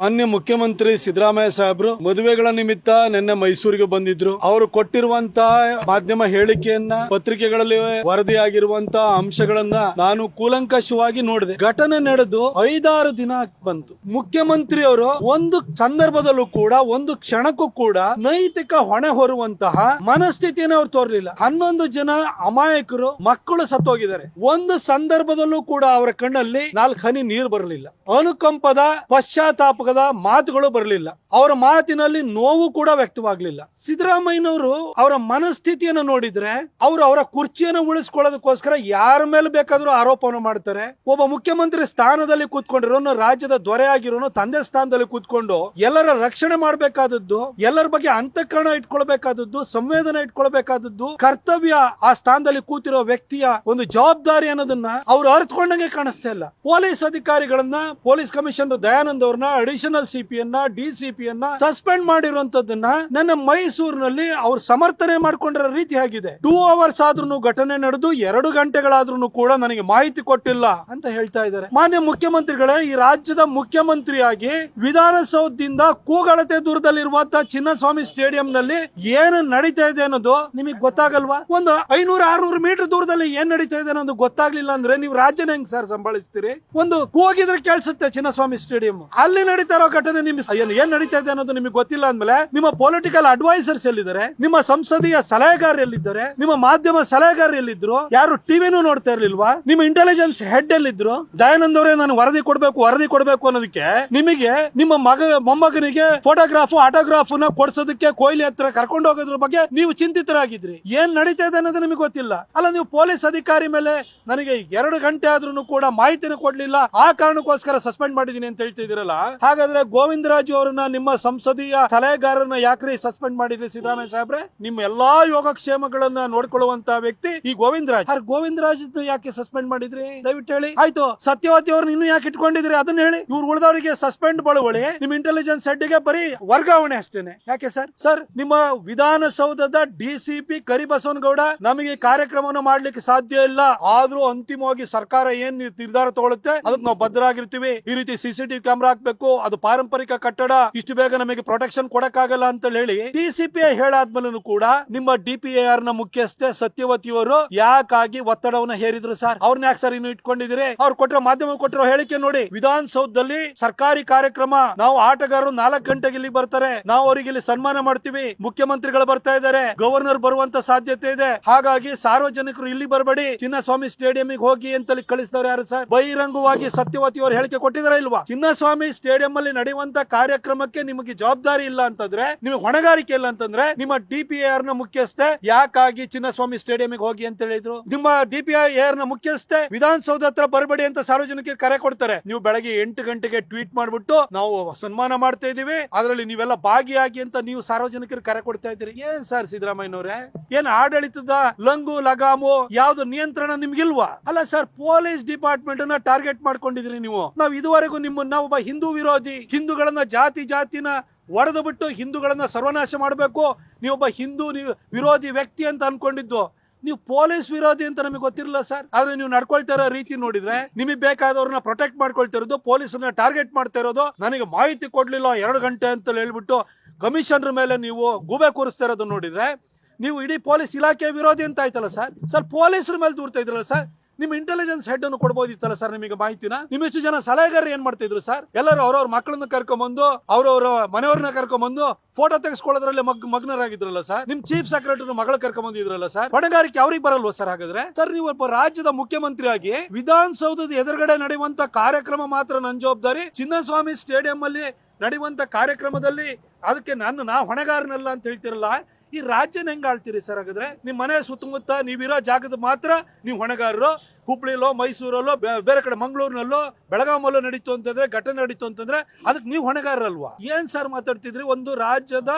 ಮಾನ್ಯ ಮುಖ್ಯಮಂತ್ರಿ ಸಿದ್ದರಾಮಯ್ಯ ಸಾಹೇಬ್ರು, ಮದುವೆಗಳ ನಿಮಿತ್ತ ನಿನ್ನೆ ಮೈಸೂರಿಗೆ ಬಂದಿದ್ರು. ಅವರು ಕೊಟ್ಟಿರುವಂತಹ ಮಾಧ್ಯಮ ಹೇಳಿಕೆಯನ್ನ, ಪತ್ರಿಕೆಗಳಲ್ಲಿ ವರದಿಯಾಗಿರುವಂತಹ ಅಂಶಗಳನ್ನ ನಾನು ಕೂಲಂಕಷವಾಗಿ ನೋಡಿದೆ. ಘಟನೆ ನಡೆದು ಐದಾರು ದಿನ ಬಂತು. ಮುಖ್ಯಮಂತ್ರಿ ಅವರು ಒಂದು ಸಂದರ್ಭದಲ್ಲೂ ಕೂಡ, ಒಂದು ಕ್ಷಣಕ್ಕೂ ಕೂಡ ನೈತಿಕ ಹೊಣೆ ಹೊರುವಂತಹ ಮನಸ್ಥಿತಿಯನ್ನು ಅವ್ರು ತೋರಲಿಲ್ಲ. ಹನ್ನೊಂದು ಜನ ಅಮಾಯಕರು, ಮಕ್ಕಳು ಸತ್ತೋಗಿದ್ದಾರೆ. ಒಂದು ಸಂದರ್ಭದಲ್ಲೂ ಕೂಡ ಅವರ ಕಣ್ಣಲ್ಲಿ ನಾಲ್ಕು ಹನಿ ನೀರು ಬರಲಿಲ್ಲ. ಅನುಕಂಪದ ಪಶ್ಚಾತ್ತಾಪದ ಮಾತುಗಳು ಬರಲಿಲ್ಲ. ಅವರ ಮಾತಿನಲ್ಲಿ ನೋವು ಕೂಡ ವ್ಯಕ್ತವಾಗಲಿಲ್ಲ. ಸಿದ್ದರಾಮಯ್ಯನವರು ಅವರ ಮನಸ್ಥಿತಿಯನ್ನು ನೋಡಿದ್ರೆ ಅವರು ಅವರ ಕುರ್ಚಿಯನ್ನು ಉಳಿಸ್ಕೊಳ್ಳೋದಕ್ಕೋಸ್ಕರ ಯಾರ ಮೇಲೆ ಬೇಕಾದ್ರೂ ಆರೋಪವನ್ನು ಮಾಡ್ತಾರೆ. ಒಬ್ಬ ಮುಖ್ಯಮಂತ್ರಿ ಸ್ಥಾನದಲ್ಲಿ ಕೂತ್ಕೊಂಡಿರೋನು, ರಾಜ್ಯದ ದೊರೆ ಆಗಿರೋನು ತಂದೆ ಸ್ಥಾನದಲ್ಲಿ ಕೂತ್ಕೊಂಡು ಎಲ್ಲರ ರಕ್ಷಣೆ ಮಾಡಬೇಕಾದದ್ದು, ಎಲ್ಲರ ಬಗ್ಗೆ ಅಂತಃಕರಣ ಇಟ್ಕೊಳ್ಬೇಕಾದದ್ದು, ಸಂವೇದನೆ ಇಟ್ಕೊಳ್ಬೇಕಾದದ್ದು, ಕರ್ತವ್ಯ ಆ ಸ್ಥಾನದಲ್ಲಿ ಕೂತಿರೋ ವ್ಯಕ್ತಿಯ ಒಂದು ಜವಾಬ್ದಾರಿ ಅನ್ನೋದನ್ನ ಅವ್ರು ಅರ್ಥಕೊಂಡಂಗೆ ಕಾಣಿಸ್ತಾ ಇಲ್ಲ. ಪೊಲೀಸ್ ಅಧಿಕಾರಿಗಳನ್ನ, ಪೊಲೀಸ್ ಕಮಿಷನರ್ ದಯಾನಂದ್ ಅವ್ರನ್ನ ಅಡಿಷನಲ್ ಸಿಪಿಯನ್ನ ಡಿಸಿಪಿಯನ್ನ ಸಸ್ಪೆಂಡ್ ಮಾಡಿರುವಂತದನ್ನ ನನ್ನ ಮೈಸೂರಿನಲ್ಲಿ ಅವ್ರು ಸಮರ್ಥನೆ ಮಾಡ್ಕೊಂಡಿರೋ ರೀತಿ ಆಗಿದೆ. ಟೂ ಅವರ್ಸ್ ಆದ್ರೂ ಘಟನೆ ನಡೆದು ಎರಡು ಗಂಟೆಗಳಾದ್ರೂ ಕೂಡ ನನಗೆ ಮಾಹಿತಿ ಕೊಟ್ಟಿಲ್ಲ ಅಂತ ಹೇಳ್ತಾ ಇದ್ದಾರೆ. ಮಾನ್ಯ ಮುಖ್ಯಮಂತ್ರಿಗಳೇ, ಈ ರಾಜ್ಯದ ಮುಖ್ಯಮಂತ್ರಿಯಾಗಿ ವಿಧಾನಸೌಧದಿಂದ ಕೂಗಳತೆ ದೂರದಲ್ಲಿರುವಂತಹ ಚಿನ್ನಸ್ವಾಮಿ ಸ್ಟೇಡಿಯಂ ನಲ್ಲಿ ಏನು ನಡೀತಾ ಇದೆ ಅನ್ನೋದು ನಿಮಗೆ ಗೊತ್ತಾಗಲ್ವಾ? ಒಂದು ಐನೂರ, ಆರ್ನೂರು ಮೀಟರ್ ದೂರದಲ್ಲಿ ಏನ್ ನಡೀತಾ ಇದೆ ಅನ್ನೋದು ಗೊತ್ತಾಗ್ಲಿಲ್ಲ ಅಂದ್ರೆ ನೀವು ರಾಜ್ಯನ ಹೆಂಗ್ ಸರ್ ಸಂಭಾಳಿಸ್ತೀರಿ? ಒಂದು ಕೂಗಿದ್ರೆ ಕೇಳಿಸುತ್ತೆ ಚಿನ್ನಸ್ವಾಮಿ ಸ್ಟೇಡಿಯಂ. ಅಲ್ಲಿ ನಡೀತಾ ಇರೋ ಘಟನೆ ನಿಮ್ಗೆ ಏನ್ ನಡೀತಾ ಇದೆ ಅನ್ನೋದು ನಿಮಗೆ ಗೊತ್ತಿಲ್ಲ ಅಂದ್ಮೇಲೆ ನಿಮ್ಮ ಪೊಲಿಟಿಕಲ್ ಅಡ್ವೈಸರ್ಸ್ ಎಲ್ಲಿದ್ದಾರೆ? ನಿಮ್ಮ ಸಂಸದೀಯ ಸಲಹೆಗಾರ ಎಲ್ಲಿದ್ದಾರೆ ನಿಮ್ಮ ಮಾಧ್ಯಮ ಸಲಹೆಗಾರ ಎಲ್ಲಿದ್ರು ಯಾರು ಟಿವಿನೂ ನೋಡ್ತಾ ಇರ್ಲಿಲ್ವಾ? ನಿಮ್ಮ ಇಂಟೆಲಿಜೆನ್ಸ್ ಹೆಡ್ ಎಲ್ಲಿದ್ರು? ದಯಾನಂದ್ ಅವರೇ ನಾನು ವರದಿ ಕೊಡ್ಬೇಕು ವರದಿ ಕೊಡ್ಬೇಕು ಅನ್ನೋದಕ್ಕೆ ನಿಮಗೆ ನಿಮ್ಮ ಮಗ, ಮೊಮ್ಮಗನಿಗೆ ಫೋಟೋಗ್ರಾಫ್ ಆಟೋಗ್ರಾಫ್ನ ಕೊಡ್ಸೋದಕ್ಕೆ ಕೊಹ್ಲಿ ಹತ್ರ ಕರ್ಕೊಂಡು ಹೋಗೋದ್ರ ಬಗ್ಗೆ ನೀವು ಚಿಂತಿತರಾಗಿದ್ರಿ. ಏನ್ ನಡೀತಾ ಇದೆ ಅನ್ನೋದು ನಿಮಗೆ ಗೊತ್ತಿಲ್ಲ. ಅಲ್ಲ, ನೀವು ಪೊಲೀಸ್ ಅಧಿಕಾರಿ ಮೇಲೆ ನನಗೆ ಎರಡು ಗಂಟೆ ಆದ್ರೂ ಕೂಡ ಮಾಹಿತಿನ ಕೊಡ್ಲಿಲ್ಲ. ಆ ಕಾರಣಕ್ಕೋಸ್ಕರ ಸಸ್ಪೆಂಡ್ ಮಾಡಿದೀನಿ ಅಂತ ಹೇಳ್ತಿದ್ದೀರಲ್ಲ? ಹಾಗಾದ್ರೆ ಗೋವಿಂದರಾಜು ಅವರನ್ನ ನಿಮ್ಮ ಸಂಸದೀಯ ಸಲಹೆಗಾರನ ಯಾಕ್ರಿ ಸಸ್ಪೆಂಡ್ ಮಾಡಿದ್ರಿ ಸಿದ್ದರಾಮಯ್ಯ ಸಾಹೇಬ್ರೆ? ನಿಮ್ಮ ಎಲ್ಲಾ ಯೋಗಕ್ಷೇಮಗಳನ್ನ ನೋಡ್ಕೊಳ್ಳುವಂತ ವ್ಯಕ್ತಿ ಈ ಗೋವಿಂದರಾಜ್. ಗೋವಿಂದ ಗೋವಿಂದರಾಜ್ ಯಾಕೆ ಸಸ್ಪೆಂಡ್ ಮಾಡಿದ್ರಿ? ದಯವಿಟ್ಟು ಹೇಳಿ. ಆಯ್ತು, ಸತ್ಯವತಿ ಅವ್ರನ್ನ ಇನ್ನೂ ಯಾಕೆ ಇಟ್ಕೊಂಡಿದ್ರಿ ಅದನ್ನ ಹೇಳಿ. ಇವ್ರು ಉಳಿದವರಿಗೆ ಸಸ್ಪೆಂಡ್ ಬಳುವಳಿ ನಿಮ್ ಇಂಟೆಲಿಜೆನ್ಸ್ ಹೆಡ್ಗೆ ಬರೀ ವರ್ಗಾವಣೆ ಅಷ್ಟೇನೆ. ಯಾಕೆ ಸರ್? ಸರ್, ನಿಮ್ಮ ವಿಧಾನಸೌಧದ ಡಿಸಿಪಿ ಕರಿಬಸವನಗೌಡ ನಮಗೆ ಕಾರ್ಯಕ್ರಮವನ್ನು ಮಾಡ್ಲಿಕ್ಕೆ ಸಾಧ್ಯ ಇಲ್ಲ. ಆದ್ರೂ ಅಂತಿಮವಾಗಿ ಸರ್ಕಾರ ಏನ್ ನಿರ್ಧಾರ ತಗೊಳುತ್ತೆ ಅದಕ್ಕೆ ನಾವು ಬದ್ಧರಾಗಿರ್ತೀವಿ. ಈ ರೀತಿ ಸಿಸಿಟಿವಿ ಕ್ಯಾಮ್ರಾ ಹಾಕ್ಬೇಕು. ಅದು ಪಾರಂಪರಿಕ ಕಟ್ಟಡ. ಇಷ್ಟು ಬೇಗ ನಮಗೆ ಪ್ರೊಟೆಕ್ಷನ್ ಕೊಡಕ್ಕಾಗಲ್ಲ ಅಂತ ಹೇಳಿ ಡಿಸಿಪಿ ಹೇಳಾದ್ಮೇಲೂ ಕೂಡ ನಿಮ್ಮ ಡಿಪಿಐಆರ್ನ ಮುಖ್ಯಸ್ಥೆ ಸತ್ಯವತಿಯವರು ಯಾಕಾಗಿ ಒತ್ತಡವನ್ನ ಹೇರಿದ್ರು ಸರ್? ಅವ್ರನ್ನ ಯಾಕೆ ಸರ್ ಇನ್ನು ಇಟ್ಕೊಂಡಿದ್ರೆ ಅವ್ರು ಕೊಟ್ಟಿರೋ ಮಾಧ್ಯಮ ಕೊಟ್ಟಿರೋ ಹೇಳಿಕೆ ನೋಡಿ. ವಿಧಾನಸೌಧದಲ್ಲಿ ಸರ್ಕಾರಿ ಕಾರ್ಯಕ್ರಮ. ನಾವು ಆಟಗಾರರು ನಾಲ್ಕು ಗಂಟೆಗೆ ಇಲ್ಲಿ ಬರ್ತಾರೆ. ನಾವು ಅವರಿಗೆ ಇಲ್ಲಿ ಸನ್ಮಾನ ಮಾಡ್ತೀವಿ. ಮುಖ್ಯಮಂತ್ರಿಗಳು ಬರ್ತಾ ಇದ್ದಾರೆ. ಗವರ್ನರ್ ಬರುವಂತ ಸಾಧ್ಯತೆ ಇದೆ. ಹಾಗಾಗಿ ಸಾರ್ವಜನಿಕರು ಇಲ್ಲಿ ಬರಬೇಡಿ. ಚಿನ್ನಸ್ವಾಮಿ ಸ್ಟೇಡಿಯಂ ಹೋಗಿ ಅಂತಲ್ಲಿ ಕಳಿಸಿದವರು ಯಾರು ಸರ್? ಬಹಿರಂಗವಾಗಿ ಸತ್ಯವತಿ ಅವರು ಹೇಳಿಕೆ ಕೊಟ್ಟಿದಾರ ಇಲ್ವಾ? ಚಿನ್ನಸ್ವಾಮಿ ಸ್ಟೇಡಿಯಂ ಅಲ್ಲಿ ನಡೆಯುವಂತ ಕಾರ್ಯಕ್ರಮಕ್ಕೆ ನಿಮಗೆ ಜವಾಬ್ದಾರಿ ಇಲ್ಲ ಅಂತಂದ್ರೆ, ನಿಮಗೆ ಹೊಣೆಗಾರಿಕೆ ಇಲ್ಲ ಅಂತಂದ್ರೆ, ನಿಮ್ಮ ಡಿಪಿಆರ್ನ ಮುಖ್ಯಸ್ಥೆ ಯಾಕಾಗಿ ಚಿನ್ನಸ್ವಾಮಿ ಸ್ಟೇಡಿಯಂ ಹೋಗಿ ಅಂತ ಹೇಳಿದ್ರು? ನಿಮ್ಮ ಡಿಪಿಐಆರ್ನ ಮುಖ್ಯಸ್ಥೆ ವಿಧಾನಸೌಧ ಹತ್ರ ಬರಬೇಡಿ ಅಂತ ಸಾರ್ವಜನಿಕರಿಗೆ ಕರೆ ಕೊಡ್ತಾರೆ. ನೀವು ಬೆಳಗ್ಗೆ ಎಂಟು ಗಂಟೆಗೆ ಟ್ವೀಟ್ ಮಾಡ್ಬಿಟ್ಟು ನಾವು ಸನ್ಮಾನ ಮಾಡ್ತಾ ಇದೀವಿ ಅದರಲ್ಲಿ ನೀವೆಲ್ಲ ಭಾಗಿಯಾಗಿ ಅಂತ ನೀವು ಸಾರ್ವಜನಿಕರಿಗೆ ಕರೆ ಕೊಡ್ತಾ ಇದ್ದೀರಿ. ಏನ್ ಸರ್ ಸಿದ್ದರಾಮಯ್ಯನವ್ರೆ? ಏನ್ ಆಡಳಿತದ ಲಂಗು, ಲಗಾಮು ಯಾವ್ದು ನಿಯಂತ್ರಣ ನಿಮ್ಗಿಲ್ವಾ? ಅಲ್ಲ ಸರ್, ಪೊಲೀಸ್ ಡಿಪಾರ್ಟ್ಮೆಂಟ್ನ ಟಾರ್ಗೆಟ್ ಮಾಡ್ಕೊಂಡಿದ್ರಿ ನೀವು. ನಾವು ಇದುವರೆಗೂ ನಿಮ್ಮನ್ನ ಒಬ್ಬ ಹಿಂದೂ ವಿರೋಧಿ ಹಿಂದೂಗಳನ್ನ ಜಾತಿ ಜಾತಿನ ಒಡೆದು ಬಿಟ್ಟು ಹಿಂದೂಗಳನ್ನ ಸರ್ವನಾಶ ಮಾಡಬೇಕು. ನೀವೊಬ್ಬ ಹಿಂದೂ ವಿರೋಧಿ ವ್ಯಕ್ತಿ ಅಂತ ಅನ್ಕೊಂಡಿದ್ದು. ನೀವು ಪೊಲೀಸ್ ವಿರೋಧಿ ಅಂತ ನಮಗೆ ಗೊತ್ತಿರಲ್ಲ ಸರ್. ಆದ್ರೆ ನೀವು ನಡ್ಕೊಳ್ತಾ ಇರೋ ರೀತಿ ನೋಡಿದ್ರೆ ನಿಮಗೆ ಬೇಕಾದವ್ರನ್ನ ಪ್ರೊಟೆಕ್ಟ್ ಮಾಡ್ಕೊಳ್ತಾ ಇರೋದು, ಪೊಲೀಸರನ್ನ ಟಾರ್ಗೆಟ್ ಮಾಡ್ತಾ ಇರೋದು ನನಗೆ ಮಾಹಿತಿ ಕೊಡ್ಲಿಲ್ಲ ಎರಡು ಗಂಟೆ ಅಂತ ಹೇಳ್ಬಿಟ್ಟು ಕಮಿಷನರ್ ಮೇಲೆ ನೀವು ಗೂಬೆ ಕೂರಿಸ್ತಾ ಇರೋದು ನೋಡಿದ್ರೆ ನೀವು ಇಡೀ ಪೊಲೀಸ್ ಇಲಾಖೆ ವಿರೋಧಿ ಅಂತ ಆಯ್ತಲ್ಲ ಸರ್. ಸರ್, ಪೊಲೀಸರ ಮೇಲೆ ದೂರ್ತಾ ಇದ್ರಲ್ಲ ಸರ್. ನಿಮ್ಮ ಇಂಟೆಲಿಜೆನ್ಸ್ ಹೆಡ್ ಅನ್ನು ಕೊಡ್ಬೋದಿತ್ತಲ್ಲ ಸರ್ ನಿಮಗೆ ಮಾಹಿತಿನ? ನಿಮ್ಮಿಷ್ಟು ಜನ ಸಲಹೆಗಾರರು ಏನ್ ಮಾಡ್ತಿದ್ರು ಸರ್ ಎಲ್ಲರೂ ಅವ್ರವ್ರ ಮಕ್ಕಳನ್ನ ಕರ್ಕೊಂಡ್ಬಂದು ಅವ್ರವ್ರ ಮನೆಯವ್ರನ್ನ ಕರ್ಕೊಂಬಂದು ಫೋಟೋ ತೆಗೆಸ್ಕೊಳ್ಳೋದ್ರಲ್ಲಿ ಮಗ್, ಮಗ್ನರಾಗಿದ್ರಲ್ಲ ಸರ್ ನಿಮ್ ಚೀಫ್ ಸೆಕ್ರೆಟರಿ ಮಗಳ ಕರ್ಕೊಂಬಂದಿದ್ರಲ್ಲ ಸರ್ ಹೊಣೆಗಾರಿಕೆ ಅವ್ರಿಗೆ ಬರಲ್ವಾ ಸರ್ ಹಾಗಾದ್ರೆ? ಸರ್ ನೀವು ಒಬ್ಬ ರಾಜ್ಯದ ಮುಖ್ಯಮಂತ್ರಿಯಾಗಿ ವಿಧಾನಸೌಧದ ಎದುರುಗಡೆ ನಡೆಯುವಂತ ಕಾರ್ಯಕ್ರಮ ಮಾತ್ರ ನನ್ನ ಜವಾಬ್ದಾರಿ. ಚಿನ್ನಸ್ವಾಮಿ ಸ್ಟೇಡಿಯಂ ಅಲ್ಲಿ ನಡೆಯುವಂತ ಕಾರ್ಯಕ್ರಮದಲ್ಲಿ ಅದಕ್ಕೆ ನಾನು ನಾ ಹೊಣೆಗಾರನಲ್ಲ ಅಂತ ಹೇಳ್ತಿರಲ್ಲ. ಈ ರಾಜ್ಯನ ಹೆಂಗ್ ಆಳ್ತೀರಿ ಸರ್ ಹಾಗಾದ್ರೆ? ನಿಮ್ಮ ಮನೆ ಸುತ್ತಮುತ್ತ ನೀವಿರೋ ಜಾಗದ ಮಾತ್ರ ನೀವು ಹೊಣೆಗಾರರು. ಹುಬ್ಳಿಲೋ, ಮೈಸೂರಲ್ಲೋ ಬೇರೆ ಕಡೆ ಮಂಗಳೂರಿನಲ್ಲೋ ಬೆಳಗಾವಲ್ಲೋ ನಡೀತು ಅಂತಂದ್ರೆ, ಘಟನೆ ನಡೀತು ಅಂತಂದ್ರೆ ಅದಕ್ಕೆ ನೀವು ಹೊಣೆಗಾರರಲ್ವಾ? ಏನ್ ಸರ್ ಮಾತಾಡ್ತಿದ್ರಿ? ಒಂದು ರಾಜ್ಯದ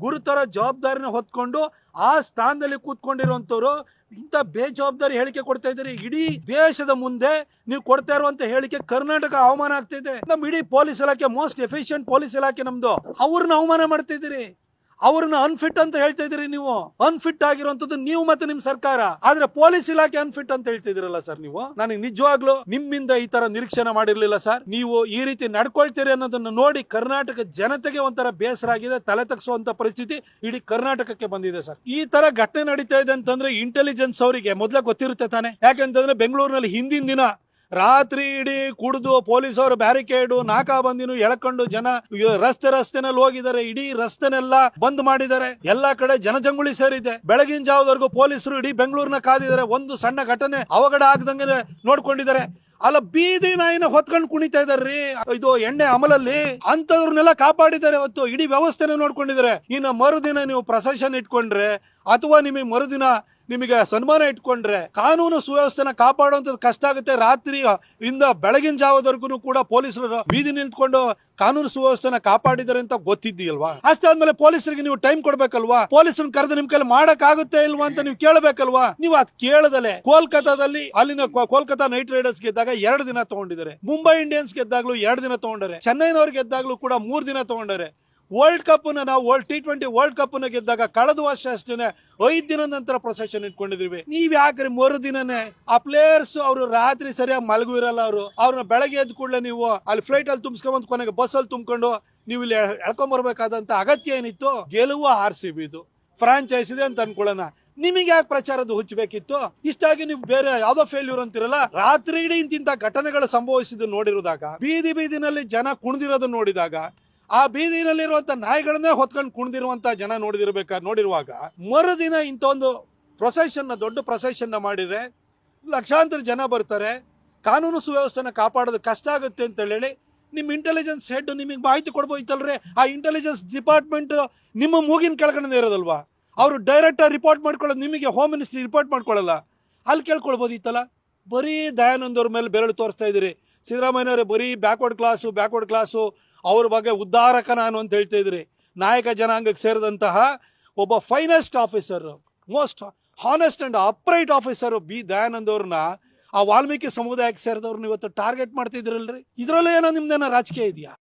ಗುರುತರ ಜವಾಬ್ದಾರಿನ ಹೊತ್ಕೊಂಡು ಆ ಸ್ಥಾನದಲ್ಲಿ ಕೂತ್ಕೊಂಡಿರುವಂತವ್ರು ಇಂಥ ಬೇಜವಾಬ್ದಾರಿ ಹೇಳಿಕೆ ಕೊಡ್ತಾ ಇದ್ದೀರಿ. ಇಡೀ ದೇಶದ ಮುಂದೆ ನೀವು ಕೊಡ್ತಾ ಇರುವಂತ ಹೇಳಿಕೆ ಕರ್ನಾಟಕ ಅವಮಾನ ಆಗ್ತಾ ಇದೆ. ಇಡೀ ಪೊಲೀಸ್ ಇಲಾಖೆ, ಮೋಸ್ಟ್ ಎಫಿಷಿಯಂಟ್ ಪೊಲೀಸ್ ಇಲಾಖೆ ನಮ್ದು. ಅವ್ರನ್ನ ಅವಮಾನ ಮಾಡ್ತಾ ಅವ್ರನ್ನ ಅನ್ಫಿಟ್ ಅಂತ ಹೇಳ್ತಾ ನೀವು. ಅನ್ಫಿಟ್ ಆಗಿರುವಂತದ್ದು ನೀವು ಮತ್ತೆ ನಿಮ್ ಸರ್ಕಾರ. ಆದ್ರೆ ಪೊಲೀಸ್ ಇಲಾಖೆ ಅನ್ಫಿಟ್ ಅಂತ ಹೇಳ್ತಾ ಇದೀರಲ್ಲ ಸರ್ ನೀವು. ನನಗೆ ನಿಜವಾಗ್ಲೂ ನಿಮ್ಮಿಂದ ಈ ತರ ನಿರೀಕ್ಷಣೆ ಮಾಡಿರ್ಲಿಲ್ಲ ಸರ್ ನೀವು ಈ ರೀತಿ ನಡ್ಕೊಳ್ತೀರಿ ಅನ್ನೋದನ್ನ ನೋಡಿ ಕರ್ನಾಟಕ ಜನತೆಗೆ ಒಂಥರ ಬೇಸರ ಆಗಿದೆ ತಲೆ ತಗ್ಸುವಂತ ಪರಿಸ್ಥಿತಿ ಇಡೀ ಕರ್ನಾಟಕಕ್ಕೆ ಬಂದಿದೆ ಸರ್ ಈ ತರ ಘಟನೆ ನಡೀತಾ ಇದೆ ಅಂತಂದ್ರೆ ಇಂಟೆಲಿಜೆನ್ಸ್ ಅವರಿಗೆ ಮೊದ್ಲ ಗೊತ್ತಿರುತ್ತೆ ತಾನೆ. ಯಾಕೆಂತಂದ್ರೆ ಬೆಂಗಳೂರಿನಲ್ಲಿ ಹಿಂದಿನ ದಿನ ರಾತ್ರಿ ಇಡೀ ಕುಡಿದು ಪೊಲೀಸರು ಬ್ಯಾರಿಕೇಡು, ನಾಕಾ ಬಂದಿನು ಎಳ್ಕೊಂಡು ಜನ ರಸ್ತೆ ರಸ್ತೆನಲ್ಲಿ ಹೋಗಿದ್ದಾರೆ, ಇಡೀ ರಸ್ತೆನೆಲ್ಲ ಬಂದ್ ಮಾಡಿದ್ದಾರೆ. ಎಲ್ಲಾ ಕಡೆ ಜನಜಂಗುಳಿ ಸೇರಿದೆ. ಬೆಳಗಿನ ಜಾವದವರೆಗೂ ಪೊಲೀಸರು ಇಡೀ ಬೆಂಗಳೂರಿನ ಕಾದಿದ್ದಾರೆ. ಒಂದು ಸಣ್ಣ ಘಟನೆ ಅವಘಡ ಆಗದಂಗೆ ನೋಡ್ಕೊಂಡಿದ್ದಾರೆ. ಅಲ್ಲ, ಬೀದಿ ನಾಯಿನ ಹೊತ್ಕೊಂಡು ಕುಣಿತಾ ಇದಾರ್ರಿ ಇದು ಎಣ್ಣೆ ಅಮಲಲ್ಲಿ ಅಂತವ್ರನ್ನೆಲ್ಲ ಕಾಪಾಡಿದ್ದಾರೆ. ಅವತ್ತು ಇಡೀ ವ್ಯವಸ್ಥೆನ ನೋಡ್ಕೊಂಡಿದ್ದಾರೆ. ಇನ್ನು ಮರುದಿನ ನೀವು ಪ್ರಸೆಷನ್ ಇಟ್ಕೊಂಡ್ರೆ ಅಥವಾ ನಿಮಗೆ ಮರುದಿನ ನಿಮಗೆ ಸನ್ಮಾನ ಇಟ್ಕೊಂಡ್ರೆ ಕಾನೂನು ಸುವ್ಯವಸ್ಥೆನ ಕಾಪಾಡುವಂಥದ್ದು ಕಷ್ಟ ಆಗುತ್ತೆ. ರಾತ್ರಿ ಇಂದ ಬೆಳಗಿನ ಜಾವದವರೆಗೂ ಕೂಡ ಪೊಲೀಸರು ಬೀದಿ ನಿಂತ್ಕೊಂಡು ಕಾನೂನು ಸುವ್ಯವಸ್ಥೆನ ಕಾಪಾಡಿದ್ದಾರೆ ಅಂತ ಗೊತ್ತಿದ್ದೀಯಲ್ವಾ? ಅಷ್ಟಾದ್ಮೇಲೆ ಪೊಲೀಸರಿಗೆ ನೀವು ಟೈಮ್ ಕೊಡ್ಬೇಕಲ್ವಾ? ಪೊಲೀಸರನ್ನ ಕರೆದು ನಿಮ್ ಕೈಲಿ ಮಾಡಕ್ ಆಗುತ್ತೆ ಇಲ್ವಾ ಅಂತ ನೀವು ಕೇಳಬೇಕಲ್ವಾ? ನೀವು ಅದ್ ಕೇಳದಲೆ ಕೋಲ್ಕತಾದಲ್ಲಿ ಅಲ್ಲಿನ ಕೋಲ್ಕತ್ತಾ ಕೋಲ್ಕತಾ ನೈಟ್ ರೈಡರ್ಸ್ ಗೆದ್ದಾಗ ಎರಡು ದಿನ ತಗೊಂಡಿದ್ದಾರೆ. ಮುಂಬೈ ಇಂಡಿಯನ್ಸ್ ಗೆದ್ದಾಗ್ಲೂ ಎರಡು ದಿನ ತಗೊಂಡರೆ. ಚೆನ್ನೈನವ್ರಿಗೆ ಗೆದ್ದಾಗ್ಲೂ ಕೂಡ ಮೂರ್ ದಿನ ತಗೊಂಡರೆ. ವರ್ಲ್ಡ್ ಕಪ್ನ ನಾವು ವರ್ಲ್ಡ್ ಟಿ ಟ್ವೆಂಟಿ ವರ್ಲ್ಡ್ ಕಪ್ನ ಗೆದ್ದಾಗ ಕಳೆದ ವರ್ಷ ಅಷ್ಟೇ ಐದು ದಿನದ ನಂತರ ಪ್ರೊಸೆಷನ್ ಇಟ್ಕೊಂಡಿದ್ವಿ ನೀವು ಯಾಕ್ರಿ ಮೂರು ದಿನನೇ ಆ ಪ್ಲೇಯರ್ಸ್ ಅವರು ರಾತ್ರಿ ಸರಿಯಾಗಿ ಮಲಗು ಇರಲ್ಲ ಅವರು. ಅವ್ರನ್ನ ಬೆಳಗ್ಗೆ ಎದ್ದು ಕೂಡಲೇ ನೀವು ಅಲ್ಲಿ ಫ್ಲೈಟ್ ಅಲ್ಲಿ ತುಂಬಿಸ್ಕೊಂಡ್ ಕೊನೆಗೆ ಬಸ್ ಅಲ್ಲಿ ತುಂಬಿಕೊಂಡು ನೀವು ಇಲ್ಲಿ ಎಳ್ಕೊಂಬರ್ಬೇಕಾದಂತ ಅಗತ್ಯ ಏನಿತ್ತು ಗೆಲುವು ಆರ್ ಸಿ ಬಿದು ಫ್ರಾಂಚೈಸ್ ಇದೆ ಅಂತ ಅನ್ಕೊಳ್ಳೋಣ. ನಿಮಗೆ ಯಾಕೆ ಪ್ರಚಾರದ ಹುಚ್ಚಬೇಕಿತ್ತು? ಇಷ್ಟಾಗಿ ನೀವು ಬೇರೆ ಯಾವ್ದೋ ಫೇಲ್ಯೂರ್ ಅಂತಿರಲ್ಲ, ರಾತ್ರಿ ಇಡೀ ಇಂತಿಂತ ಘಟನೆಗಳು ಸಂಭವಿಸಿದ್ದು ನೋಡಿರುವಾಗ, ಬೀದಿ ಬೀದಿನಲ್ಲಿ ಜನ ಕುಣಿದಿರೋದನ್ನ ನೋಡಿದಾಗ ಆ ಬೀದಿನಲ್ಲಿರುವಂತ ನಾಯಿಗಳನ್ನೇ ಹೊತ್ಕೊಂಡು ಕುಣಿದಿರುವಂತ ಜನ ನೋಡಿದಿರ್ಬೇಕ ನೋಡಿರುವಾಗ ಮರುದಿನ ಇಂಥ ಒಂದು ಪ್ರೊಸೆಷನ್ನ ದೊಡ್ಡ ಪ್ರೊಸೆಷನ್ನ ಮಾಡಿದ್ರೆ ಲಕ್ಷಾಂತರ ಜನ ಬರ್ತಾರೆ. ಕಾನೂನು ಸುವ್ಯವಸ್ಥೆನ ಕಾಪಾಡೋದು ಕಷ್ಟ ಆಗುತ್ತೆ ಅಂತ ಹೇಳಿ ನಿಮ್ಮ ಇಂಟೆಲಿಜೆನ್ಸ್ ಹೆಡ್ ನಿಮಗೆ ಮಾಹಿತಿ ಕೊಡ್ಬೋಯ್ತಲ್ರಿ ಆ ಇಂಟೆಲಿಜೆನ್ಸ್ ಡಿಪಾರ್ಟ್ಮೆಂಟ್ ನಿಮ್ಮ ಮೂಗಿನ ಕೆಳಗಡೆ ಇರೋದಲ್ವಾ? ಅವರು ಡೈರೆಕ್ಟಾಗಿ ರಿಪೋರ್ಟ್ ಮಾಡ್ಕೊಳ್ಳೋದು ನಿಮಗೆ ಹೋಮ್ ಮಿನಿಸ್ಟ್ರಿ ರಿಪೋರ್ಟ್ ಮಾಡ್ಕೊಳ್ಳಲ್ಲ. ಅಲ್ಲಿ ಕೇಳ್ಕೊಳ್ಬೋದಿತ್ತಲ್ಲ? ಬರೀ ದಯಾನಂದವ್ರ ಮೇಲೆ ಬೆರಳು ತೋರಿಸ್ತಾ ಇದ್ದೀರಿ. ಸಿದ್ದರಾಮಯ್ಯನವರೇ, ಬರೀ ಬ್ಯಾಕ್ವರ್ಡ್ ಕ್ಲಾಸು ಬ್ಯಾಕ್ವರ್ಡ್ ಕ್ಲಾಸು ಅವ್ರ ಬಗ್ಗೆ ಉದ್ಧಾರಕ ನಾನು ಅಂತ ಹೇಳ್ತಾ ಇದ್ರಿ. ನಾಯಕ ಜನಾಂಗಕ್ಕೆ ಸೇರಿದಂತಹ ಒಬ್ಬ finest officer most honest and upright officer B Dayanand ಅವ್ರನ್ನ ಆ ವಾಲ್ಮೀಕಿ ಸಮುದಾಯಕ್ಕೆ ಸೇರಿದವ್ರನ್ನ ಇವತ್ತು ಟಾರ್ಗೆಟ್ ಮಾಡ್ತಿದ್ರಲ್ರಿ? ಇದರಲ್ಲೇ ಏನೋ ನಿಮ್ದೇನೋ ರಾಜಕೀಯ ಇದೆಯಾ?